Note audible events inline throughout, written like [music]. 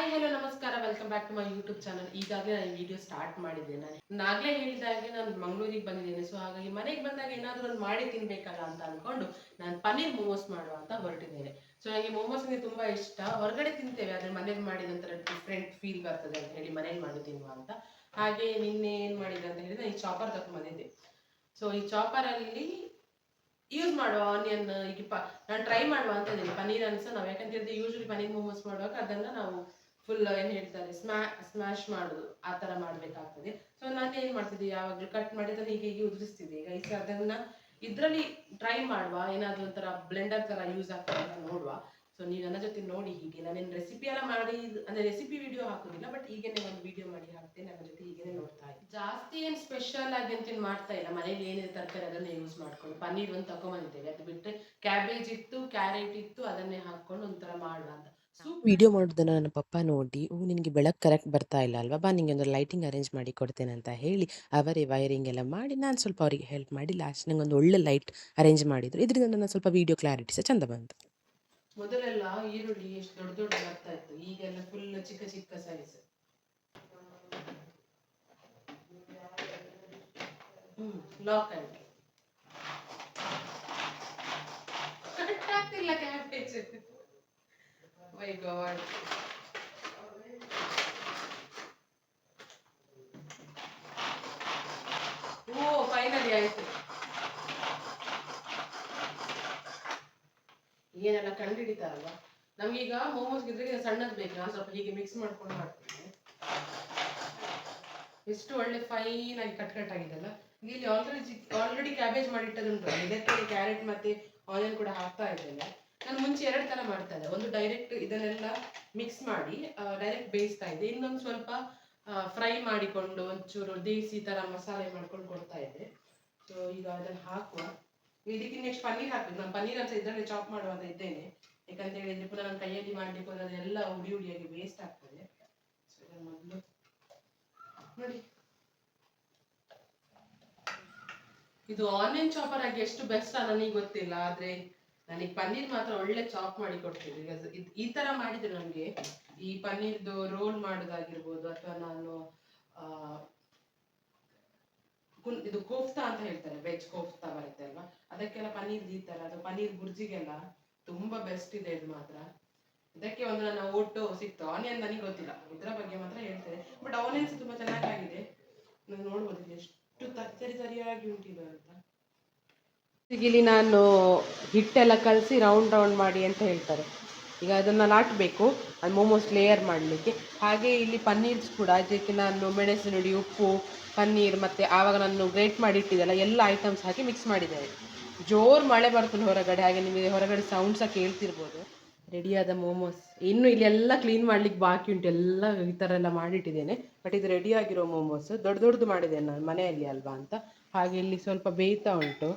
Hi, hello, ನಮಸ್ಕಾರ. Welcome back to my YouTube channel ಈಗಾಗಲೇ ನಾನು ವಿಡಿಯೋ ಸ್ಟಾರ್ಟ್ ಮಾಡಿದ್ದೆ ನಾನು ಆಗಲೇ ಹೇಳಿದಾಗೆ ನಾನು ಮಂಗಳೂರಿಗೆ ಬಂದಿದ್ದೇನೆ. ಸೊ ಹಾಗಾಗಿ ಮನೆಗೆ ಬಂದಾಗ ಏನಾದರೂ ಒಂದು ಮಾಡಿ ತಿನ್ಬೇಕಲ್ಲ ಅಂತ ಅನ್ಕೊಂಡು ನಾನು ಪನ್ನೀರ್ ಮೋಮೋಸ್ ಮಾಡುವ ಅಂತ ಹೊರಟಿದ್ದೇನೆ. ಸೊ ನನಗೆ ಮೋಮೋಸ್ ಅಂದರೆ ತುಂಬಾ ಇಷ್ಟ. ಹೊರಗಡೆ ತಿಂತೇವೆ, ಆದರೆ ಮನೇಲಿ ಮಾಡಿದ ನಂತರ ಡಿಫ್ರೆಂಟ್ ಫೀಲ್ ಬರ್ತದೆ ಅಂತ ಹೇಳಿ ಮನೇಲಿ ಮಾಡಿ ತಿನ್ನುವ ಅಂತ. ಹಾಗೆ ನಿನ್ನೆ ಏನು ಮಾಡಿದೆ ಅಂತ ಹೇಳಿದ್ರೆ ಈ ಚಾಪರ್ ತಗೊಂಡ್ಬಂದಿದ್ದೆ ಸೊ ಈ ಚಾಪರ್ ಅಲ್ಲಿ ಯೂಸ್ ಮಾಡುವ ಆನಿಯನ್ ಈಗ ಪ ನಾನು ಟ್ರೈ ಮಾಡುವ ಅಂತ ಇದ್ದೀನಿ. ಪನ್ನೀರ್ ಅನ್ಸ ನಾವು ಯಾಕಂತ ಹೇಳಿದ್ರೆ ಯೂಶ್ವಲಿ ಪನ್ನೀರ್ ಮೋಮೋಸ್ ಮಾಡುವಾಗ ಅದನ್ನ ನಾವು ಫುಲ್ ಏನು ಹೇಳ್ತಾರೆ ಸ್ಮಾ ಸ್ಮ್ಯಾಶ್ ಮಾಡೋದು, ಆ ಥರ ಮಾಡಬೇಕಾಗ್ತದೆ. ಸೊ ನಾನು ಏನು ಮಾಡ್ತಿದ್ದೆ, ಯಾವಾಗಲೂ ಕಟ್ ಮಾಡಿ ಹೀಗೆ ಹೀಗೆ ಉದುರಿಸ್ತಿದ್ದೆ. ಈಗ ಈಗ ಅದನ್ನ ಇದರಲ್ಲಿ ಟ್ರೈ ಮಾಡುವ, ಏನಾದರೂ ಒಂಥರ ಬ್ಲೆಂಡರ್ ಥರ ಯೂಸ್ ಆಗ್ತದೆ ಅಂತ ನೋಡುವ. ಸೊ ನೀವು ನನ್ನ ಜೊತೆ ನೋಡಿ ಹೀಗೆ. ನಾನೇನು ರೆಸಿಪಿ ಎಲ್ಲ ಮಾಡಿ, ಅಂದರೆ ರೆಸಿಪಿ ವಿಡಿಯೋ ಹಾಕೋದಿಲ್ಲ ಬಟ್ ಹೀಗೇನೆ ಒಂದು ವಿಡಿಯೋ ಮಾಡಿ ಹಾಕ್ತೇನೆ, ನನ್ನ ಜೊತೆ ಹೀಗೇನೆ ನೋಡ್ತಾ ಇದ್ದೀನಿ ಜಾಸ್ತಿ ಏನು ಸ್ಪೆಷಲ್ ಆಗಿ ಅಂತೇನು ಮಾಡ್ತಾ ಇಲ್ಲ. ಮನೇಲಿ ಏನಿದೆ ತರಕಾರಿ ಅದನ್ನೇ ಯೂಸ್ ಮಾಡ್ಕೊಂಡು, ಪನ್ನೀರ್ ಒಂದು ತಗೊಂಬಂದಿದ್ದೇವೆ ಅದು ಬಿಟ್ಟರೆ ಕ್ಯಾಬೇಜ್ ಇತ್ತು ಕ್ಯಾರೆಟ್ ಇತ್ತು, ಅದನ್ನೇ ಹಾಕ್ಕೊಂಡು ಒಂಥರ ಮಾಡುವ ಅಂತ. ವಿಡಿಯೋ ಮಾಡೋದನ್ನು ನನ್ನ ಪಪ್ಪ ನೋಡಿ ಓ ನಿನಗೆ ಬೆಳಕು ಕರೆಕ್ಟ್ ಬರ್ತಾ ಇಲ್ಲ ಅಲ್ವಾ ಬಾ ನಿಂಗೆ ಒಂದು ಲೈಟಿಂಗ್ ಅರೇಂಜ್ ಮಾಡಿ ಕೊಡ್ತೇನೆ ಅಂತ ಹೇಳಿ ಅವರೇ ವೈರಿಂಗ್ ಎಲ್ಲ ಮಾಡಿ ನಾನು ಸ್ವಲ್ಪ ಅವರಿಗೆ ಹೆಲ್ಪ್ ಮಾಡಿ ಲಾಸ್ಟ್ ನಂಗೆ ಒಂದು ಒಳ್ಳೆ ಲೈಟ್ ಅರೇಂಜ್ ಮಾಡಿದ್ರು. ಇದರಿಂದ ನನ್ನ ಸ್ವಲ್ಪ ವಿಡಿಯೋ ಕ್ಲಾರಿಟಿ ಸಹ ಚಂದ ಬಂತು. ಮೊದಲೆಲ್ಲ ಈರುಳ್ಳಿ ಎಷ್ಟು ದೊಡ್ಡ ದೊಡ್ಡ ಬರ್ತಾ ಇತ್ತು ಈಗೆಲ್ಲ ಫುಲ್ ಚಿಕ್ಕ ಚಿಕ್ಕ ಸೈಜ್ ಲಾಕ್ ಆಯ್ತು. ಕಟ್ ಆಗ್ತಿಲ್ಲ cabbage my God. O finally ಆಯ್ತು. ಏನೆಲ್ಲ ಕಂಡುಹಿಡಿತಾರಲ್ವಾ? ನಮ್ಗೀಗ ಮೋಮೋಸ್ ಇದ್ರೆ ಸಣ್ಣದು ಬೇಕು? ನಾನು ಸ್ವಲ್ಪ ಹೀಗೆ ಮಿಕ್ಸ್ ಮಾಡ್ಕೊಂಡು ಮಾಡ್ತೀನಿ. ಎಷ್ಟು ಒಳ್ಳೆ ಫೈನ್ ಆಗಿ ಕಟ್ ಕಟ್ ಆಗಿದೆಲ್ಲ. ಇಲ್ಲಿ ಆಲ್ರೆಡಿ ಆಲ್ರೆಡಿ ಕ್ಯಾಬೇಜ್ ಮಾಡಿಟ್ಟದುಂಟು ಇದಕ್ಕೆ ಕ್ಯಾರೆಟ್ ಮತ್ತೆ ಆನಿಯನ್ ಕೂಡ ಹಾಕ್ತಾ ಇದ್ದೇನೆ. ನಾನು ಮುಂಚೆ ಎರಡು ತರ ಮಾಡ್ತಾ ಇದ್ದೆ. ಒಂದು ಡೈರೆಕ್ಟ್ ಇದನ್ನೆಲ್ಲ ಮಿಕ್ಸ್ ಮಾಡಿ ಡೈರೆಕ್ಟ್ ಬೇಯಿಸ್ತಾ ಇದ್ದೆ. ಇನ್ನೊಂದು ಸ್ವಲ್ಪ ಫ್ರೈ ಮಾಡಿಕೊಂಡು ಒಂಚೂರು ದೇಸಿ ತರ ಮಸಾಲೆ ಮಾಡ್ಕೊಂಡು ಕೊಡ್ತಾ ಇದ್ದೆ. ಸೊ ಈಗ ಅದನ್ನ ಹಾಕುವ. ಇದಕ್ಕೆ ನೆಕ್ಸ್ಟ್ ಪನ್ನೀರ್ ಹಾಕ್ಬೇಕು. ನಾನು ಪನ್ನೀರ್ ಅಂತ ಇದರಲ್ಲಿ ಚಾಪ್ ಮಾಡುವಂತ ಇದ್ದೇನೆ. ಯಾಕಂತ ಹೇಳಿದ್ರೆ ಪುನಃ ನಾನು ಕೈಯಲ್ಲಿ ಮಾಡ್ಲಿಕ್ಕೆ ಹೋದ್ರೆ ಅದೆಲ್ಲ ಉಡಿ ಉಡಿಯಾಗಿ ವೇಸ್ಟ್ ಆಗ್ತದೆ. ಸೊ ಮೊದಲು ನೋಡಿ. ಇದು ಆನ್ಲೈನ್ ಚಾಪರ್ ಆಗಿ ಎಷ್ಟು ಬೆಸ್ಟ್ ನನಗೆ ಗೊತ್ತಿಲ್ಲ, ಆದ್ರೆ ನನಗೆ ಪನ್ನೀರ್ ಮಾತ್ರ ಒಳ್ಳೆ ಚಾಪ್ ಮಾಡಿ ಕೊಡ್ತೀವಿ ಈ ತರ ಮಾಡಿದ್ರೆ ನಮ್ಗೆ ಈ ಪನ್ನೀರ್ದು ರೋಲ್ ಮಾಡೋದಾಗಿರ್ಬೋದು ಅಥವಾ ನಾನು ಇದು ಕೋಫ್ತಾ ಅಂತ ಹೇಳ್ತಾರೆ ವೆಜ್ ಕೋಫ್ತಾ ಬರುತ್ತೆ ಅಲ್ವಾ? ಅದಕ್ಕೆಲ್ಲ ಪನ್ನೀರ್ ಈ ತರ, ಅದು ಪನ್ನೀರ್ ಬುರ್ಜಿಗೆಲ್ಲ ತುಂಬಾ ಬೆಸ್ಟ್ ಇದೆ ಇದು ಮಾತ್ರ. ಇದಕ್ಕೆ ಒಂದು ನನ್ನ ಓಟು ಸಿಕ್ತು. ಆನಿಯನ್ ನನಗೆ ಗೊತ್ತಿಲ್ಲ. ಇದರ ಬಗ್ಗೆ ಮಾತ್ರ ಹೇಳ್ತೇನೆ. ಬಟ್ ಆನಿಯನ್ಸ್ ತುಂಬಾ ಚೆನ್ನಾಗಾಗಿದೆ. ನಾನು ನೋಡ್ಬೋದು ಎಷ್ಟು ತರ್ತರಿ ಸರಿಯಾಗಿ ಉಂಟಿದೆ ಅಂತ. ಇಲ್ಲಿ ನಾನು ಹಿಟ್ಟೆಲ್ಲ ಕಲಸಿ ರೌಂಡ್ ರೌಂಡ್ ಮಾಡಿ ಅಂತ ಹೇಳ್ತಾರೆ. ಈಗ ಅದನ್ನು ನಾಟಬೇಕು, ಅದು ಮೋಮೋಸ್ ಲೇಯರ್ ಮಾಡಲಿಕ್ಕೆ. ಹಾಗೆ ಇಲ್ಲಿ ಪನ್ನೀರ್ಸ್ ಕೂಡ, ಅದಕ್ಕೆ ನಾನು ಮೆಣಸಿನ ಹುಡಿ ಉಪ್ಪು, ಪನ್ನೀರ್ ಮತ್ತು ಆವಾಗ ನಾನು ಗ್ರೇಟ್ ಮಾಡಿ ಇಟ್ಟಿದ್ದೆಲ್ಲ ಎಲ್ಲ ಐಟಮ್ಸ್ ಹಾಕಿ ಮಿಕ್ಸ್ ಮಾಡಿದ್ದಾರೆ ಜೋರು ಮಳೆ ಬರ್ತದೆ ಹೊರಗಡೆ, ಹಾಗೆ ನಿಮಗೆ ಹೊರಗಡೆ ಸೌಂಡ್ ಸಹ ಕೇಳ್ತಿರ್ಬೋದು. ರೆಡಿಯಾದ ಮೋಮೋಸ್ ಇನ್ನು ಇಲ್ಲಿ ಎಲ್ಲ ಕ್ಲೀನ್ ಮಾಡ್ಲಿಕ್ಕೆ ಬಾಕಿ ಉಂಟು, ಎಲ್ಲ ಈ ಥರ ಎಲ್ಲ ಮಾಡಿಟ್ಟಿದ್ದೇನೆ. ಬಟ್ ಇದು ರೆಡಿಯಾಗಿರೋ ಮೋಮೋಸ್ ದೊಡ್ಡ ದೊಡ್ಡದು ಮಾಡಿದ್ದೇನೆ ನಾನು ಮನೆಯಲ್ಲಿ ಅಲ್ವಾ ಅಂತ. ಹಾಗೆ ಇಲ್ಲಿ ಸ್ವಲ್ಪ ಬೇಯ್ತಾ ಉಂಟು.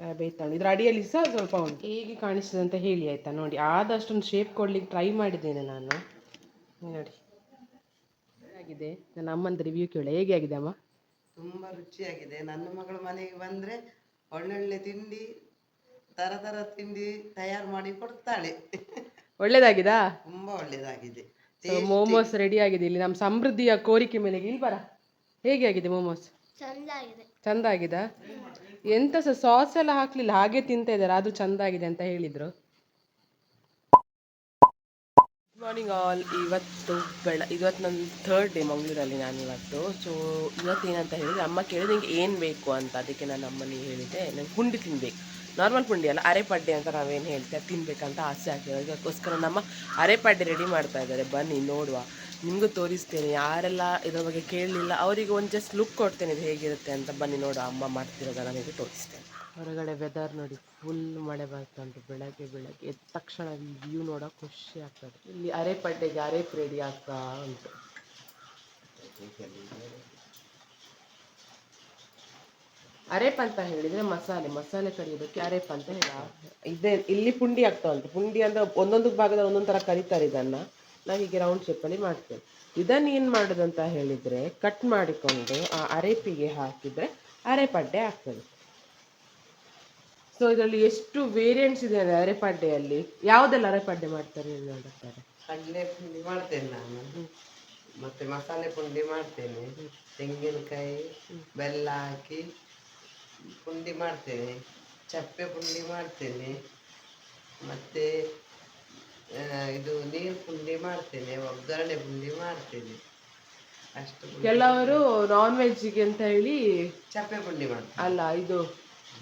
ಬೇಯ್ತಾ ಇದರ ಇದ್ರ ಅಡಿಯಲ್ಲಿ ಸಹ ಸ್ವಲ್ಪ ಉಂಟು. ಹೇಗೆ ಕಾಣಿಸ್ತದೆ ಅಂತ ಹೇಳಿ ಆಯ್ತಾ? ನೋಡಿ ಆದಷ್ಟೊಂದು ಶೇಪ್ ಕೊಡ್ಲಿಕ್ಕೆ ಟ್ರೈ ಮಾಡಿದ್ದೇನೆ ನಾನು. ನೋಡಿ. ಆಗಿದೆ ನನ್ನ ಅಮ್ಮಂದು ರಿವ್ಯೂ ಕೇಳಿ. ಹೇಗೆ ಆಗಿದೆ ಅಮ್ಮ? ತುಂಬ ರುಚಿಯಾಗಿದೆ. ನನ್ನ ಮಗಳು ಮನೆಗೆ ಬಂದರೆ ಒಳ್ಳೊಳ್ಳೆ ತಿಂಡಿ ತರ ತರ ತಿಂಡಿ ತಯಾರು ಮಾಡಿ ಕೊಡ್ತಾಳೆ. ಒಳ್ಳೇದಾಗಿದಾ? ತುಂಬ ಒಳ್ಳೇದಾಗಿದೆ. ಮೋಮೋಸ್ ರೆಡಿ ಆಗಿದೆ ಇಲ್ಲಿ. ನಮ್ಮ ಸಮೃದ್ಧಿಯ ಕೋರಿಕೆ ಮೇಲೆ ಇಲ್ಲಿ ಬರ. ಹೇಗೆ ಆಗಿದೆ ಮೋಮೋಸ್ ಚಂದ ಆಗಿದೆ. ಚಂದ ಆಗಿದಾ? ಎಂತ ಸಹ ಸಾಸ್ ಎಲ್ಲ ಹಾಕ್ಲಿಲ್ಲ, ಹಾಗೆ ತಿಂತ ಇದ್ದಾರೆ. ಅದು ಚಂದ ಆಗಿದೆ ಅಂತ ಹೇಳಿದ್ರು. ಗುಡ್ ಮಾರ್ನಿಂಗ್ ಆಲ್ ಇವತ್ತು ಬೆಳ ಇವತ್ತು ನನ್ನ ಥರ್ಡ್ ಡೇ ಮಂಗಳೂರಲ್ಲಿ ನಾನು ಇವತ್ತು. ಸೊ ಇವತ್ತು ಏನಂತ ಹೇಳಿದ್ರೆ, ಅಮ್ಮ ಕೇಳಿದ ನಿಂಗೆ ಏನು ಬೇಕು ಅಂತ. ಅದಕ್ಕೆ ನಾನು ಅಮ್ಮನಿಗೆ ಹೇಳಿದೆ, ನಂಗೆ ಪುಂಡಿ ತಿನ್ಬೇಕು. ನಾರ್ಮಲ್ ಪುಂಡಿ ಅಲ್ಲ ಅರೆಪಡ್ಡೆ ಅಂತ ನಾವೇನು ಹೇಳ್ತೇವೆ ತಿನ್ಬೇಕಂತ ಆಸೆ ಆಗ್ತದೆ. ಅದಕ್ಕೋಸ್ಕರ ನಮ್ಮ ಅರೆಪಡ್ಡೆ ರೆಡಿ ಮಾಡ್ತಾ ಇದ್ದಾರೆ. ಬನ್ನಿ, ನೋಡುವ. ನಿಮಗೂ ತೋರಿಸ್ತೇನೆ. ಯಾರೆಲ್ಲ ಇದ್ರ ಬಗ್ಗೆ ಕೇಳಲಿಲ್ಲ ಅವರಿಗೆ ಒಂದು ಜಸ್ಟ್ ಲುಕ್ ಕೊಡ್ತೇನೆ ಇದು ಹೇಗಿರುತ್ತೆ ಅಂತ. ಬನ್ನಿ ನೋಡು ಅಮ್ಮ ಮಾಡ್ತಿರೋದನ್ನು ನನಗೆ ತೋರಿಸ್ತೇನೆ. ಹೊರಗಡೆ ವೆದರ್ ನೋಡಿ ಫುಲ್ ಮಳೆ ಬರ್ತಾ ಉಂಟು ಬೆಳಗ್ಗೆ ಬೆಳಗ್ಗೆ. ಎದ್ದ ತಕ್ಷಣ ವ್ಯೂ ನೋಡೋಕೆ ಖುಷಿ ಆಗ್ತದೆ. ಇಲ್ಲಿ ಅರೆಪಡ್ಡೆಗೆ ಅರೆಪ್ ರೆಡಿ ಆಗ್ತಾ ಉಂಟು. ಅರೇಪ್ ಅಂತ ಹೇಳಿದ್ರೆ ಮಸಾಲೆ ಮಸಾಲೆ ಕರಿಯೋದಕ್ಕೆ ಅರೇಪ್ ಅಂತ ಹೇಳ ಇದೆ ಇಲ್ಲಿ ಪುಂಡಿ ಆಗ್ತಾ ಉಂಟು. ಪುಂಡಿ ಅಂದ್ರೆ ಒಂದೊಂದು ಭಾಗದಲ್ಲಿ ಒಂದೊಂದು ಥರ ಕರಿತಾರೆ ಇದನ್ನ. ನಾವು ಹೀಗೆ ರೌಂಡ್ ಶೇಪಲ್ಲಿ ಮಾಡ್ತೇನೆ. ಇದನ್ನು ಏನು ಮಾಡೋದಂತ ಹೇಳಿದರೆ ಕಟ್ ಮಾಡಿಕೊಂಡು ಆ ಅರೆಪಿಗೆ ಹಾಕಿದರೆ ಅರೆಪಡ್ಡೆ ಆಗ್ತದೆ. ಸೊ ಇದರಲ್ಲಿ ಎಷ್ಟು ವೇರಿಯಂಟ್ಸ್ ಇದೆ ಅಂದರೆ ಅರೆಪಡ್ಡೆಯಲ್ಲಿ? ಯಾವುದೆಲ್ಲ ಅರೆಪಡ್ಡೆ ಮಾಡ್ತಾರೆ ನೋಡುತ್ತಾರೆ ಕಡಲೆ ಪುಂಡಿ ಮಾಡ್ತೇನೆ ನಾನು. ಮತ್ತೆ ಮಸಾಲೆ ಪುಂಡಿ ಮಾಡ್ತೇನೆ. ತೆಂಗಿನಕಾಯಿ ಬೆಲ್ಲ ಹಾಕಿ ಪುಂಡಿ ಮಾಡ್ತೇನೆ. ಚಪ್ಪೆ ಪುಂಡಿ ಮಾಡ್ತೇನೆ. ಮತ್ತೆ ಇದು ನೀರು ಪುಂಡಿ ಮಾಡ್ತೇನೆ ಒಗ್ಗರಣೆ ಪುಂಡಿ ಮಾಡ್ತೇನೆ. ಅಷ್ಟು. ಕೆಲವರು ನಾನ್ ವೆಜ್ಗೆ ಅಂತ ಹೇಳಿ ಚಪ್ಪೆ ಪುಂಡಿ ಮಾಡ್ತಾರೆ. ಅಲ್ಲ ಇದು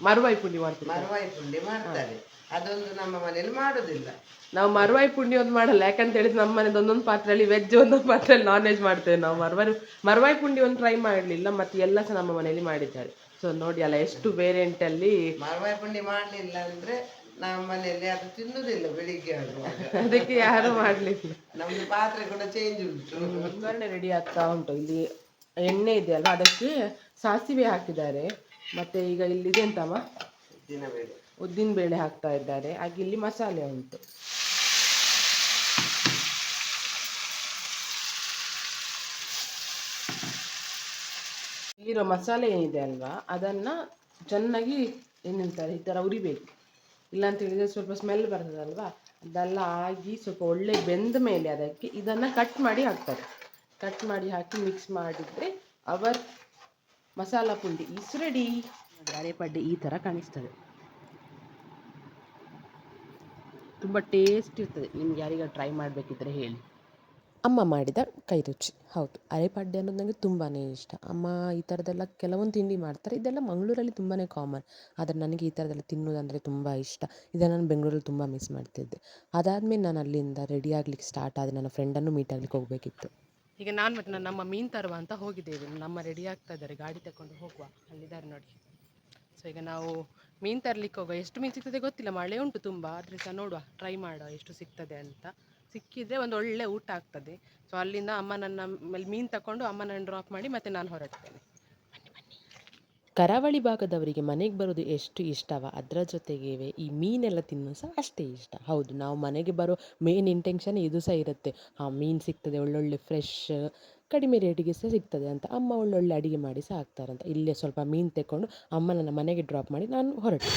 ಮರವಾಯಿ ಪುಂಡಿ ಮಾಡ್ತಾರೆ. ಮರವಾಯಿ ಪುಂಡಿ ಮಾಡ್ತಾರೆ. ಅದೊಂದು ನಮ್ಮ ಮನೇಲಿ ಮಾಡುದಿಲ್ಲ. ನಾವು ಮರವಾಯಿ ಪುಂಡಿ ಒಂದು ಮಾಡಲ್ಲ ಯಾಕಂತ ಹೇಳಿದ್ರೆ ನಮ್ಮ ಮನೇದು ಒಂದೊಂದು ಪಾತ್ರೆಯಲ್ಲಿ ವೆಜ್ ಒಂದೊಂದು ಪಾತ್ರೆಯಲ್ಲಿ ನಾನ್ ವೆಜ್ ಮಾಡ್ತೇವೆ ನಾವು. ಮರವಾಯಿ ಮರವಾಯಿ ಪುಂಡಿ ಒಂದು ಟ್ರೈ ಮಾಡಲಿಲ್ಲ ಮತ್ತೆ ಎಲ್ಲ ಸಹ ನಮ್ಮ ಮನೆಯಲ್ಲಿ ಮಾಡಿದ್ದಾರೆ. ಸೊ ನೋಡಿ ಅಲ್ಲ ಎಷ್ಟು ವೇರಿಯಂಟ್ ಅಲ್ಲಿ ಮರವಾಯಿ ಪುಂಡಿ ಮಾಡಲಿಲ್ಲ ಅಂದ್ರೆ ನಮ್ಮ ಮನೆಯಲ್ಲಿ ಅದು ತಿನ್ನುದಿಲ್ಲ ಬೆಳಿಗ್ಗೆ ಆಗುವಾಗ. ಅದಕ್ಕೆ ಯಾರು ಮಾಡ್ಲಿಲ್ಲ. ನಮ್ದು ಪಾತ್ರೆ ಕೂಡ ಚೇಂಜ್ ಉಂಟು. ಒಗ್ಗರಣೆ ರೆಡಿ ಆಗ್ತಾ ಉಂಟು. ಇಲ್ಲಿ ಎಣ್ಣೆ ಇದೆ ಅಲ್ವಾ? ಅದಕ್ಕೆ ಸಾಸಿವೆ ಹಾಕಿದ್ದಾರೆ. ಮತ್ತೆ ಈಗ ಇಲ್ಲಿ ಇದೆ ಅಂತಮ್ಮ ದಿನ ಬೇಳೆ. ಉದ್ದಿನ ಬೇಳೆ ಹಾಕ್ತಾ ಇದ್ದಾರೆ. ಹಾಗೆ ಇಲ್ಲಿ ಮಸಾಲೆ ಉಂಟು. ಇಲ್ಲಿರೋ ಮಸಾಲೆ ಏನಿದೆ ಅಲ್ವಾ? ಅದನ್ನ ಚೆನ್ನಾಗಿ ಏನಂತಾರೆ ಈ ಥರ ಉರಿಬೇಕು. ಇಲ್ಲ ಅಂತ ಹೇಳಿದ್ರೆ ಸ್ವಲ್ಪ ಸ್ಮೆಲ್ ಬರ್ತದಲ್ವಾ? ಅದೆಲ್ಲ ಆಗಿ ಸ್ವಲ್ಪ ಒಳ್ಳೆ ಬೆಂದ ಮೇಲೆ ಅದಕ್ಕೆ ಇದನ್ನು ಕಟ್ ಮಾಡಿ ಹಾಕ್ತಾರೆ. ಕಟ್ ಮಾಡಿ ಹಾಕಿ ಮಿಕ್ಸ್ ಮಾಡಿದರೆ ಅವರ್ ಮಸಾಲ ಪುಂಡಿ ಇಸ್ ರೆಡಿ ಅರೆಪಡ್ಡೆ ಈ ಥರ ಕಾಣಿಸ್ತದೆ. ತುಂಬ ಟೇಸ್ಟ್ ಇರ್ತದೆ. ನಿಮ್ಗೆ ಯಾರಿಗ ಟ್ರೈ ಮಾಡಬೇಕಿದ್ರೆ ಹೇಳಿ. ಅಮ್ಮ ಮಾಡಿದ ಕೈ ರುಚಿ ಹೌದು, ಅರೆಪಾಡ್ಯ ಅನ್ನೋದು ನನಗೆ ತುಂಬಾ ಇಷ್ಟ. ಅಮ್ಮ ಈ ಥರದ್ದೆಲ್ಲ ಕೆಲವೊಂದು ತಿಂಡಿ ಮಾಡ್ತಾರೆ. ಇದೆಲ್ಲ ಮಂಗಳೂರಲ್ಲಿ ತುಂಬಾ ಕಾಮನ್ ಆದರೆ ನನಗೆ ಈ ಥರದ್ದೆಲ್ಲ ತಿನ್ನೋದಂದರೆ ತುಂಬ ಇಷ್ಟ. ಇದನ್ನು ನಾನು ಬೆಂಗಳೂರಲ್ಲಿ ತುಂಬ ಮಿಸ್ ಮಾಡ್ತಿದ್ದೆ. ಅದಾದಮೇಲೆ ನಾನು ಅಲ್ಲಿಂದ ರೆಡಿ ಆಗ್ಲಿಕ್ಕೆ ಸ್ಟಾರ್ಟ್ ಆದರೆ ನನ್ನ ಫ್ರೆಂಡನ್ನು ಮೀಟ್ ಆಗ್ಲಿಕ್ಕೆ ಹೋಗಬೇಕಿತ್ತು. ಈಗ ನಾನು ಮತ್ತು ನನ್ನ ನಮ್ಮ ಮೀನು ತರುವ ಅಂತ ಹೋಗಿದ್ದೇವೆ. ನಮ್ಮ ರೆಡಿ ಆಗ್ತಾ ಇದ್ದಾರೆ. ಗಾಡಿ ತಗೊಂಡು ಹೋಗುವ. ಅಲ್ಲಿದ್ದಾರೆ ನೋಡಿ. ಸೊ ಈಗ ನಾವು ಮೀನು ತರಲಿಕ್ಕೆ ಹೋಗುವ. ಎಷ್ಟು ಮೀನು ಸಿಗ್ತದೆ ಗೊತ್ತಿಲ್ಲ. ಮಳೆ ಉಂಟು ತುಂಬ. ಆದರೆ ಸಹ ನೋಡುವ. ಟ್ರೈ ಮಾಡುವ. ಎಷ್ಟು ಸಿಗ್ತದೆ ಅಂತ. ಸಿಕ್ಕಿದ್ರೆ ಒಂದು ಒಳ್ಳೆ ಊಟ ಆಗ್ತದೆ. ಸೊ ಅಲ್ಲಿಂದ ಅಮ್ಮ ನನ್ನ ಮೇಲೆ ಮೀನು ತಗೊಂಡು ಅಮ್ಮನನ್ನು ಡ್ರಾಪ್ ಮಾಡಿ ಮತ್ತೆ ನಾನು ಹೊರಡ್ತೇನೆ. ಕರಾವಳಿ ಭಾಗದವರಿಗೆ ಮನೆಗೆ ಬರೋದು ಎಷ್ಟು ಇಷ್ಟವ? ಅದರ ಜೊತೆಗೆ ಈ ಮೀನೆಲ್ಲ ತಿನ್ನೋ ಸಹ ಅಷ್ಟೇ ಇಷ್ಟ. ಹೌದು ನಾವು ಮನೆಗೆ ಬರೋ ಮೇನ್ ಇಂಟೆನ್ಷನ್ ಇದು ಸಹ ಇರುತ್ತೆ. ಹಾಂ ಮೀನು ಸಿಗ್ತದೆ ಒಳ್ಳೊಳ್ಳೆ ಫ್ರೆಶ್ ಕಡಿಮೆ ರೇಟಿಗೆ ಸಹ ಸಿಗ್ತದೆ ಅಂತ. ಅಮ್ಮ ಒಳ್ಳೊಳ್ಳೆ ಅಡಿಗೆ ಮಾಡಿ ಸಹ ಹಾಕ್ತಾರಂತ. ಇಲ್ಲೇ ಸ್ವಲ್ಪ ಮೀನು ತೆಕ್ಕೊಂಡು ಅಮ್ಮ ನನ್ನ ಮನೆಗೆ ಡ್ರಾಪ್ ಮಾಡಿ ನಾನು ಹೊರಟೆ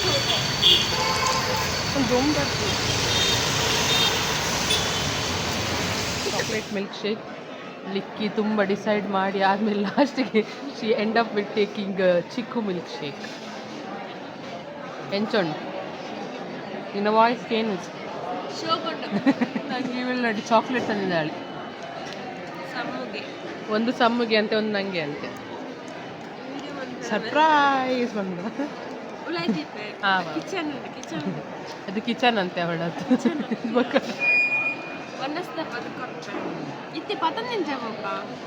ಚಾಕ್ಲೇಟ್ ಮಿಲ್ಕ್ ಶೇಕ್ ಲಿಕ್ಕಿ ತುಂಬ ಡಿಸೈಡ್ ಮಾಡಿ ಆದಮೇಲೆ ಲಾಸ್ಟಿಗೆ she end up with taking chikoo milk shake ಎಂಚೊಂಡು ನಿನ್ನ ವಾಯ್ಸ್ ಏನು ಇವಳು ನೋಡಿ ಚಾಕ್ಲೇಟ್ ತಂದಿದ್ದಾಳೆ ಒಂದು ಸಮ್ಮಿಗೆ ಅಂತೆ ಒಂದು ನಂಗೆ ಅಂತೆ. ಸರ್ಪ್ರೈಸ್ ಬಂದು. ಹಾಂ [laughs] ಅದು ಕಿಚನ್ ಅಂತೆ ಅವಳದ್ದು. [laughs] ಇತ್ತೆ ಪತಂದಿನ ನೋಡಿ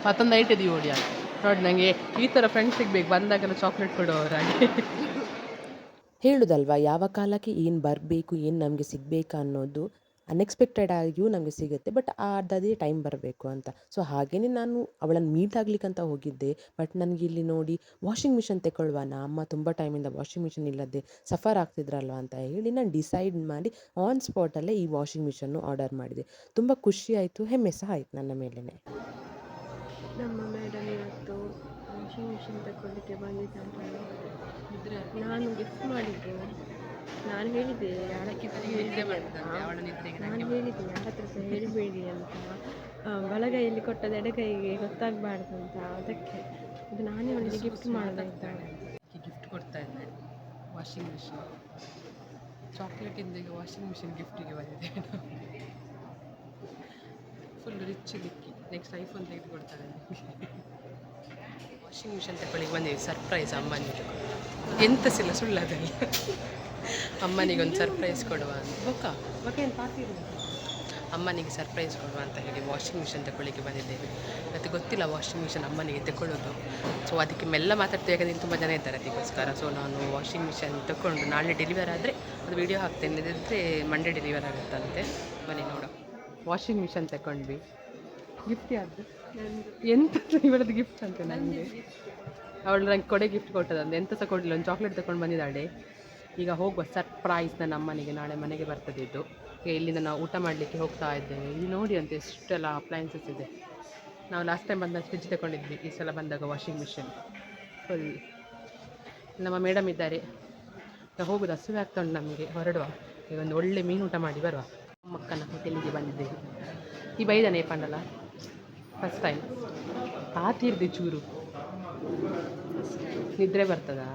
ಮತ್ತೊಂದು ಐಟ್ ಇದೀವಿ ಓಡಿ ಅಂತ ನೋಡಿ ನನಗೆ ಈ ಥರ ಫ್ರೆಂಡ್ಸ್ ಸಿಗ್ಬೇಕು. ಬಂದಾಗೆಲ್ಲ ಚಾಕ್ಲೇಟ್ ಕೊಡೋರಾಗಿ ಹೇಳುದಲ್ವಾ ಯಾವ ಕಾಲಕ್ಕೆ ಏನು ಬರಬೇಕು ಏನು ನಮಗೆ ಸಿಗಬೇಕು ಅನ್ನೋದು ಅನ್ಎಕ್ಸ್ಪೆಕ್ಟೆಡ್ ಆಗಿಯೂ ನಮಗೆ ಸಿಗುತ್ತೆ. ಬಟ್ ಅದೇ ಟೈಮ್ ಬರಬೇಕು ಅಂತ. ಸೊ ಹಾಗೆಯೇ ನಾನು ಅವಳನ್ನು ಮೀಟ್ ಆಗ್ಲಿಕ್ಕಂತ ಹೋಗಿದ್ದೆ. ಬಟ್ ನನಗೆ ಇಲ್ಲಿ ನೋಡಿ ವಾಷಿಂಗ್ ಮಿಷನ್ ತೆಗೊಳ್ವಾನ ಅಮ್ಮ ತುಂಬ ಟೈಮಿಂದ ವಾಷಿಂಗ್ ಮಿಷನ್ ಇಲ್ಲದೆ ಸಫರ್ ಆಗ್ತಿದ್ರಲ್ವ ಅಂತ ಹೇಳಿ ನಾನು ಡಿಸೈಡ್ ಮಾಡಿ ಆನ್ ಸ್ಪಾಟಲ್ಲೇ ಈ ವಾಷಿಂಗ್ ಮಿಷನ್ನು ಆರ್ಡರ್ ಮಾಡಿದೆ. ತುಂಬ ಖುಷಿ ಆಯಿತು, ಹೆಮ್ಮೆ ಸಹ ಆಯಿತು ನನ್ನ ಮೇಲೇ ನಮ್ಮ ಮೇಡಮ್ ಇವತ್ತು ವಾಷಿಂಗ್ ತಗೊಳ್ಳಿಕ್ಕೆ ನಾನು ಗಿಫ್ಟ್ ಮಾಡಿದ್ದು ನಾನು ಹೇಳಿದೆ ನಾನು ಹೇಳಿದೆ ಯಾರ ಹತ್ರ ಸಹ ಹೇಳಬೇಡಿ ಅಂತ. ಬಲಗೈಯಲ್ಲಿ ಕೊಟ್ಟದ ಎಡಗೈಗೆ ಗೊತ್ತಾಗಬಾರ್ದು ಅಂತ. ಅದಕ್ಕೆ ಇದು ನಾನೇ ಅವಳಿಗೆ ಗಿಫ್ಟ್ ಮಾಡಿದೆ ಗಿಫ್ಟ್ ಕೊಡ್ತಾ ಇದ್ದೆ ವಾಷಿಂಗ್ ಮಿಷಿನ್ ಚಾಕ್ಲೇಟಿಂದ ವಾಷಿಂಗ್ ಮಿಷಿನ್ ಗಿಫ್ಟಿಗೆ ಬಂದಿದೆ ಫುಲ್ ರಿಚ್ ಲಿಕ್ಕಿ ನೆಕ್ಸ್ಟ್ ಐಫೋನ್ ತೆಗೆದು ಕೊಡ್ತಾಳೆ ವಾಷಿಂಗ್ ಮಿಷಿನ್ ತಗೊಳ್ಳಿ ಬಂದಿವಿ ಸರ್ಪ್ರೈಸ್ ಅಮ್ಮನಿಗೆ ಎಂತ ಸಿಲ್ಲ ಸುಳ್ಳದಲ್ಲ. ಅಮ್ಮನಿಗೆ ಒಂದು ಸರ್ಪ್ರೈಸ್ ಕೊಡುವ ಅಂತ. ಅಮ್ಮನಿಗೆ ಸರ್ಪ್ರೈಸ್ ಕೊಡುವ ಅಂತ ಹೇಳಿ ವಾಷಿಂಗ್ ಮಿಷಿನ್ ತಗೊಳ್ಳಿಕ್ಕೆ ಬಂದಿದ್ದೇವೆ. ಮತ್ತು ಗೊತ್ತಿಲ್ಲ ವಾಷಿಂಗ್ ಮಿಷನ್ ಅಮ್ಮನಿಗೆ ತಗೊಳ್ಳೋದು ಸೊ ಅದಕ್ಕೆ ಮೆಲ್ಲ ಮಾತಾಡ್ತೀವಿ. ಯಾಕಂದ್ರೆ ತುಂಬ ಜನ ಇದ್ದಾರೆ ಅದಕ್ಕೋಸ್ಕರ. ಸೊ ನಾನು ವಾಷಿಂಗ್ ಮಿಷಿನ್ ತಗೊಂಡು ನಾಳೆ ಡೆಲಿವರ್ ಆದರೆ ಅದು ವೀಡಿಯೋ ಹಾಕ್ತೇನೆ. ಇದ್ದರೆ ಮಂಡೇ ಡೆಲಿವರ್ ಆಗುತ್ತಂತೆ. ಬನ್ನಿ ನೋಡೋ ವಾಷಿಂಗ್ ಮಿಷನ್ ತಗೊಂಡ್ವಿ ಗಿಫ್ಟ್ ಯಾವುದು ಎಂತ [laughs] ಇವರದ್ದು ಗಿಫ್ಟ್ ಅಂತ ನನಗೆ ಅವಳು ನಂಗೆ ಕೊಡೆ ಗಿಫ್ಟ್ ಕೊಟ್ಟದಂತೆ ಎಂತ ತಗೊಂಡಿಲ್ಲ? ಒಂದು ಚಾಕ್ಲೇಟ್ ತಗೊಂಡು ಬಂದಿದ್ದಾಳೆ. ಈಗ ಹೋಗುವ ಸರ್ಪ್ರೈಸ್ ನನ್ನ ಅಮ್ಮನಿಗೆ ನಾಳೆ ಮನೆಗೆ ಬರ್ತದೆ ಇದು ಈಗ ಇಲ್ಲಿಂದ ನಾವು ಊಟ ಮಾಡಲಿಕ್ಕೆ ಹೋಗ್ತಾ ಇದ್ದೇವೆ. ಇಲ್ಲಿ ನೋಡಿ ಅಂತ ಎಷ್ಟೆಲ್ಲ ಅಪ್ಲಯನ್ಸಸ್ ಇದೆ. ನಾವು ಲಾಸ್ಟ್ ಟೈಮ್ ಬಂದಾಗ ಫ್ರಿಜ್ ತಗೊಂಡಿದ್ವಿ. ಈ ಸಲ ಬಂದಾಗ ವಾಷಿಂಗ್ ಮಿಷಿನ್ ಫುಲ್ ನಮ್ಮ ಮೇಡಮ್ ಇದ್ದಾರೆ. ಈಗ ಹೋಗುದು ಹಸಿವೆ ಆಗ್ತಾ ಉಂಟು ನಮಗೆ. ಹೊರಡುವ. ಈಗ ಒಂದು ಒಳ್ಳೆ ಮೀನು ಊಟ ಮಾಡಿ ಬರುವ. ಮಕ್ಕನ ಹೋಟೆಲಿಗೆ ಬಂದಿದ್ದೇವೆ. ಈ ಬೈದಾನೆ ಪಂಡಲ. ಫಸ್ಟ್ ಟೈಮ್ ಆತಿರ್ದೆ ಚೂರು. ನಿದ್ರೆ ಬರ್ತದಾ?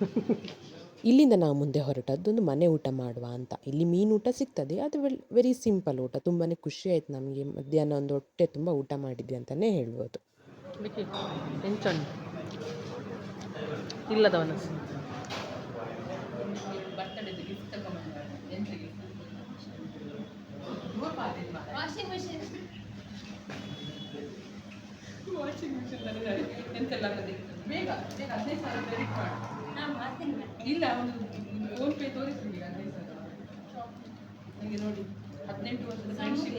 [laughs] ಇಲ್ಲಿಂದ ನಾವು ಮುಂದೆ ಹೊರಟದ್ದೊಂದು ಮನೆ ಊಟ ಮಾಡುವ ಅಂತ. ಇಲ್ಲಿ ಮೀನು ಊಟ ಸಿಗ್ತದೆ ಅದು ವೆಲ್ ವೆರಿ ಸಿಂಪಲ್ ಊಟ. ತುಂಬಾ ಖುಷಿ ಆಯ್ತು ನಮಗೆ. ಮಧ್ಯಾಹ್ನ ಒಂದು ಹೊಟ್ಟೆ ತುಂಬ ಊಟ ಮಾಡಿದ್ವಿ ಅಂತಲೇ ಹೇಳ್ಬೋದು. ಇಲ್ಲದವನ ವಾಷಿಂಗ್ ಮಿಷಿನ್ ಎಂತೆಲ್ಲ ಬೇಗ ಬೇಗ ಹದಿನೈದು ಸಾವಿರ ಕ್ರೆಡಿಟ್ ಮಾಡು ಇಲ್ಲ ಒಂದು ಫೋನ್ ಪೇ ಸಾವಿರ ನನಗೆ ನೋಡಿ ಹದಿನೆಂಟು ವರ್ಷದ ಫ್ರೆಂಡ್ಶಿಪ್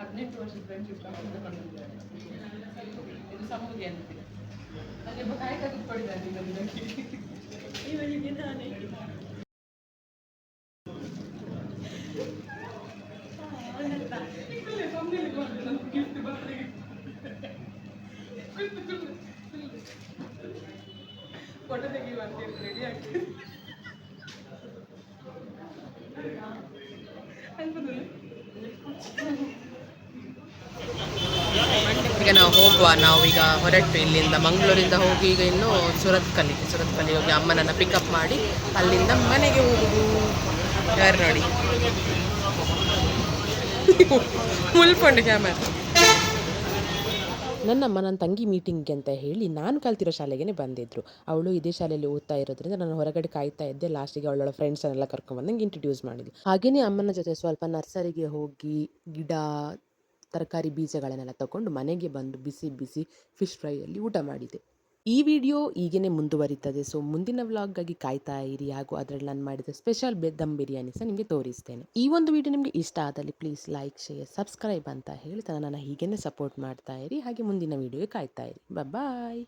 ಹದಿನೆಂಟು ವರ್ಷದ ಫ್ರೆಂಡ್ಶಿಪ್ ಇದು ಸಮೂಗಿ ಅಂತ ಅಲ್ಲಿ ಒಬ್ಬ ಕಾಯ್ತಾ ಕೂತ್ಕೊಂಡಿದ್ದಾನೆ ಇನ್ನೊಂದಕ್ಕೆ ಇವಳಿಗೆ ನಾನೇ ಫೋಟೋ ಅಂತ ರೆಡಿ ಆಗ್ತದೆ ಈಗ ನಾವು ಹೋಗುವ, ನಾವು ಈಗ ಹೊರಟು ಇಲ್ಲಿಂದ ಮಂಗಳೂರಿಂದ ಹೋಗಿ ಈಗ ಇನ್ನು ಸುರತ್ಕಲ್ಲಿಗೆ ಸುರತ್ಕಲ್ಲಿ ಹೋಗಿ ಅಮ್ಮನನ್ನು ಪಿಕಪ್ ಮಾಡಿ ಅಲ್ಲಿಂದ ಮನೆಗೆ ಹೋಗುದು ಯಾರು ನೋಡಿ? ಮುಲ್ಕೊಂಡು ಕ್ಯಾಮರಾ. ನನ್ನಮ್ಮ ನನ್ನ ತಂಗಿ ಮೀಟಿಂಗ್ಗೆ ಅಂತ ಹೇಳಿ ನಾನು ಕಲ್ತಿರೋ ಶಾಲೆಗೇ ಬಂದಿದ್ದರು ಅವಳು ಇದೇ ಶಾಲೆಯಲ್ಲಿ ಓದ್ತಾ ಇರೋದ್ರಿಂದ ನಾನು ಹೊರಗಡೆ ಕಾಯ್ತಾ ಇದ್ದೆ. ಲಾಸ್ಟಿಗೆ ಅವಳೊಳ ಫ್ರೆಂಡ್ಸನ್ನೆಲ್ಲ ಕರ್ಕೊಂಡ್ಬಂದು ನಂಗೆ ಇಂಟ್ರಡ್ಯೂಸ್ ಮಾಡಿದ್ಲು. ಹಾಗೆಯೇ ಅಮ್ಮನ ಜೊತೆ ಸ್ವಲ್ಪ ನರ್ಸರಿಗೆ ಹೋಗಿ ಗಿಡ, ತರಕಾರಿ ಬೀಜಗಳನ್ನೆಲ್ಲ ತಗೊಂಡು ಮನೆಗೆ ಬಂದು ಬಿಸಿ ಬಿಸಿ ಫಿಶ್ ಫ್ರೈಯಲ್ಲಿ ಊಟ ಮಾಡಿದೆ. ಈ ವಿಡಿಯೋ ಈಗೇನೆ ಮುಂದುವರಿತದೆ. ಸೊ ಮುಂದಿನ ವ್ಲಾಗಾಗಿ ಕಾಯ್ತಾ ಇರಿ. ಹಾಗೂ ಅದರಲ್ಲಿ ನಾನು ಮಾಡಿದ ಸ್ಪೆಷಲ್ ದಮ್ ಬಿರಿಯಾನಿ ಸಹ ನಿಮಗೆ ತೋರಿಸ್ತೇನೆ. ಈ ಒಂದು ವಿಡಿಯೋ ನಿಮಗೆ ಇಷ್ಟ ಆದಲ್ಲಿ ಪ್ಲೀಸ್ ಲೈಕ್, ಶೇರ್, ಸಬ್ಸ್ಕ್ರೈಬ್ ಅಂತ ಹೇಳ್ತಾ ನಾನು ಹೀಗೇನೆ ಸಪೋರ್ಟ್ ಮಾಡ್ತಾ ಇರಿ. ಹಾಗೆ ಮುಂದಿನ ವಿಡಿಯೋಗೆ ಕಾಯ್ತಾ ಇರಿ. ಬಾಯ್